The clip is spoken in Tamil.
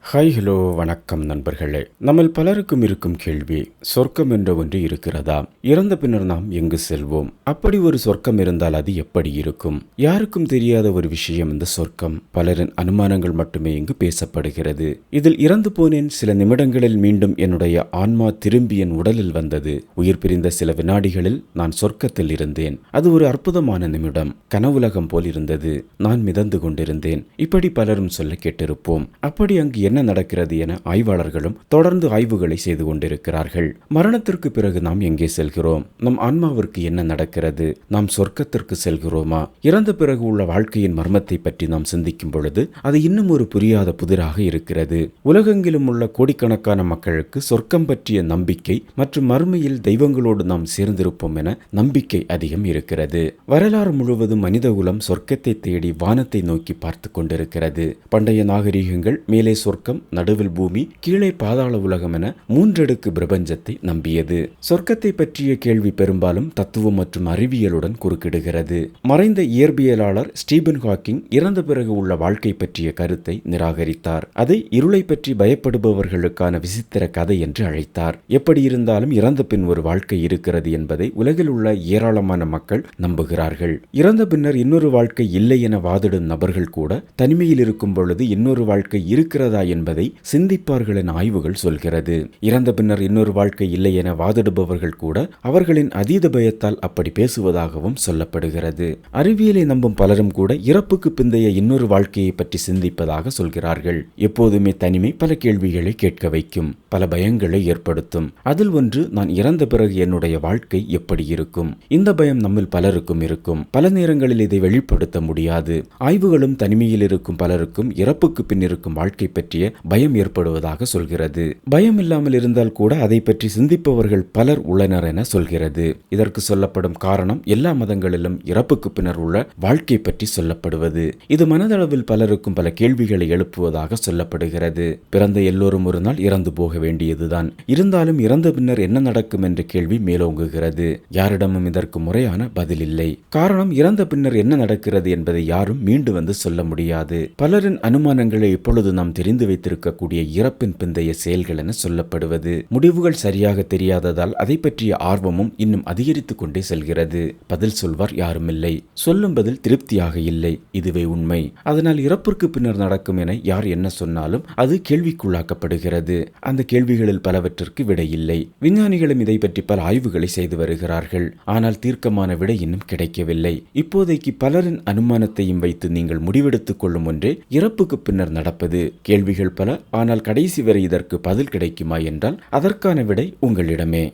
ஹாய் ஹலோ வணக்கம் நண்பர்களே. நம்மில் பலருக்கும் இருக்கும் கேள்வி சொர்க்கம் என்ற ஒன்று இருக்கிறதா? இறந்த பின்னர் நாம் எங்கு செல்வோம்? அப்படி ஒரு சொர்க்கம் இருந்தால் அது எப்படி இருக்கும்? யாருக்கும் தெரியாத ஒரு விஷயம் இந்த சொர்க்கம். பலரின் அனுமானங்கள் மட்டுமே இங்கு பேசப்படுகிறது. இதில் இறந்து போனேன் சில நிமிடங்களில் மீண்டும் என்னுடைய ஆன்மா திரும்பி என் உடலில் வந்தது. உயிர் பிரிந்த சில வினாடிகளில் நான் சொர்க்கத்தில் இருந்தேன். அது ஒரு அற்புதமான நிமிடம். கனவுலகம் போல் இருந்தது. நான் மிதந்து கொண்டிருந்தேன். இப்படி பலரும் சொல்ல கேட்டிருப்போம். அப்படி அங்கு என்ன நடக்கிறது என ஆய்வாளர்களும் தொடர்ந்து ஆய்வுகளை செய்து கொண்டிருக்கிறார்கள். மரணத்திற்கு பிறகு நாம் எங்கே செல்கிறோம்? நம் ஆன்மாவிற்கு என்ன நடக்கிறது? நாம் சொர்க்கத்திற்கு செல்கிறோமா? இறந்த பிறகு உள்ள வாழ்க்கையின் மர்மத்தை பற்றி நாம் சிந்திக்கும் பொழுது அது இன்னும் ஒரு புரியாத புதிராக இருக்கிறது. உலகெங்கிலும் உள்ள கோடிக்கணக்கான மக்களுக்கு சொர்க்கம் பற்றிய நம்பிக்கை மற்றும் மறுமையில் தெய்வங்களோடு நாம் சேர்ந்திருப்போம் என நம்பிக்கை அதிகம் இருக்கிறது. வரலாறு முழுவதும் மனித குலம் சொர்க்கத்தை தேடி வானத்தை நோக்கி பார்த்து கொண்டிருக்கிறது. பண்டைய நாகரீகங்கள் மேலே சொர்க்க சொர்க்கம் நடுவில் பூமி கீழே பாதாள உலகம் என மூன்றடுக்கு பிரபஞ்சத்தை நம்பியது. சொர்க்கத்தை பற்றிய கேள்வி பெரும்பாலும் தத்துவம் மற்றும் அறிவியலுடன் குறுக்கிடுகிறது. மறைந்த இயற்பியலாளர் ஸ்டீபன் ஹாக்கிங் இறந்த பிறகு உள்ள வாழ்க்கை பற்றிய கருத்தை நிராகரித்தார். அதை இருளை பற்றி பயப்படுபவர்களுக்கான விசித்திர கதை என்று அழைத்தார். எப்படி இருந்தாலும் இறந்த பின் ஒரு வாழ்க்கை இருக்கிறது என்பதை உலகில் உள்ள ஏராளமான மக்கள் நம்புகிறார்கள். இறந்த பின்னர் இன்னொரு வாழ்க்கை இல்லை என வாதிடும் நபர்கள் கூட தனிமையில் இருக்கும் பொழுது இன்னொரு வாழ்க்கை இருக்கிறதா என்பதை சிந்திப்பார்கள் என ஆய்வுகள் சொல்கிறது. இறந்த பின்னர் இன்னொரு வாழ்க்கை இல்லை என வாதிடுபவர்கள் கூட அவர்களின் அதீத பயத்தால் அப்படி பேசுவதாகவும் சொல்லப்படுகிறது. அறிவியலை நம்பும் பலரும் கூட இறப்புக்கு பிந்தைய இன்னொரு வாழ்க்கையை பற்றி சிந்திப்பதாக சொல்கிறார்கள். எப்போதுமே தனிமை பல கேள்விகளை கேட்க வைக்கும் பல பயங்களை ஏற்படுத்தும். அதில் ஒன்று நான் இறந்த பிறகு என்னுடைய வாழ்க்கை எப்படி இருக்கும்? இந்த பயம் நம்மில் பலருக்கும் இருக்கும். பல நேரங்களில் இதை வெளிப்படுத்த முடியாது. ஆய்வுகளும் தனிமையில் இருக்கும் பலருக்கும் இறப்புக்கு பின் இருக்கும் வாழ்க்கை பற்றிய பயம் ஏற்படுவதாக சொல்கிறது. பயம் இல்லாமல் இருந்தால் கூட அதை பற்றி சிந்திப்பவர்கள் பலர் உள்ளனர் என சொல்கிறது. இதற்கு சொல்லப்படும் காரணம் எல்லா மதங்களிலும் இறப்புக்கு பின்னர் உள்ள வாழ்க்கை பற்றி சொல்லப்படுவது. இது மனதளவில் பலருக்கும் பல கேள்விகளை எழுப்புவதாக சொல்லப்படுகிறது. பிறந்த எல்லோரும் ஒரு நாள் இறந்து போக வேண்டியதுதான். இருந்தாலும் இறந்த பின்னர் என்ன நடக்கும் என்ற கேள்வி மேலோங்குகிறது. யாரிடமும் இதற்கு முறையான பதில் இல்லை. காரணம் இறந்த பின்னர் என்ன நடக்கிறது என்பதை யாரும் மீண்டு வந்து சொல்ல முடியாது. பலரின் அனுமானங்களை இப்பொழுது நாம் தெரிந்து வைத்திருக்கக்கூடிய இறப்பின் பிந்தைய செயல்கள் என சொல்லப்படுவது. முடிவுகள் சரியாக தெரியாததால் அதை பற்றிய ஆர்வமும் இன்னும் அதிகரித்துக் கொண்டே செல்கிறது. பதில் சொல்வார் யாரும் இல்லை சொல்லும் பதில் திருப்தியாக இல்லை. இதுவே உண்மை. அதனால் இறப்பிற்கு பின்னர் நடக்கும் என யார் என்ன சொன்னாலும் அது கேள்விக்குள்ளாக்கப்படுகிறது. அந்த கேள்விகளில் பலவற்றிற்கு விடை இல்லை. விஞ்ஞானிகளும் இதை பற்றி பல ஆய்வுகளை செய்து வருகிறார்கள். ஆனால் தீர்க்கமான விடை இன்னும் கிடைக்கவில்லை. இப்போதைக்கு பலரின் அனுமானத்தையும் வைத்து நீங்கள் முடிவெடுத்துக் கொள்ளும் ஒன்றே இறப்புக்கு பின்னர் நடப்பது. கேள்விகள் கேள்விகள் பல ஆனால் கடைசி வரை இதற்கு பதில் கிடைக்குமா என்றால் அதற்கான விடை உங்களிடமே.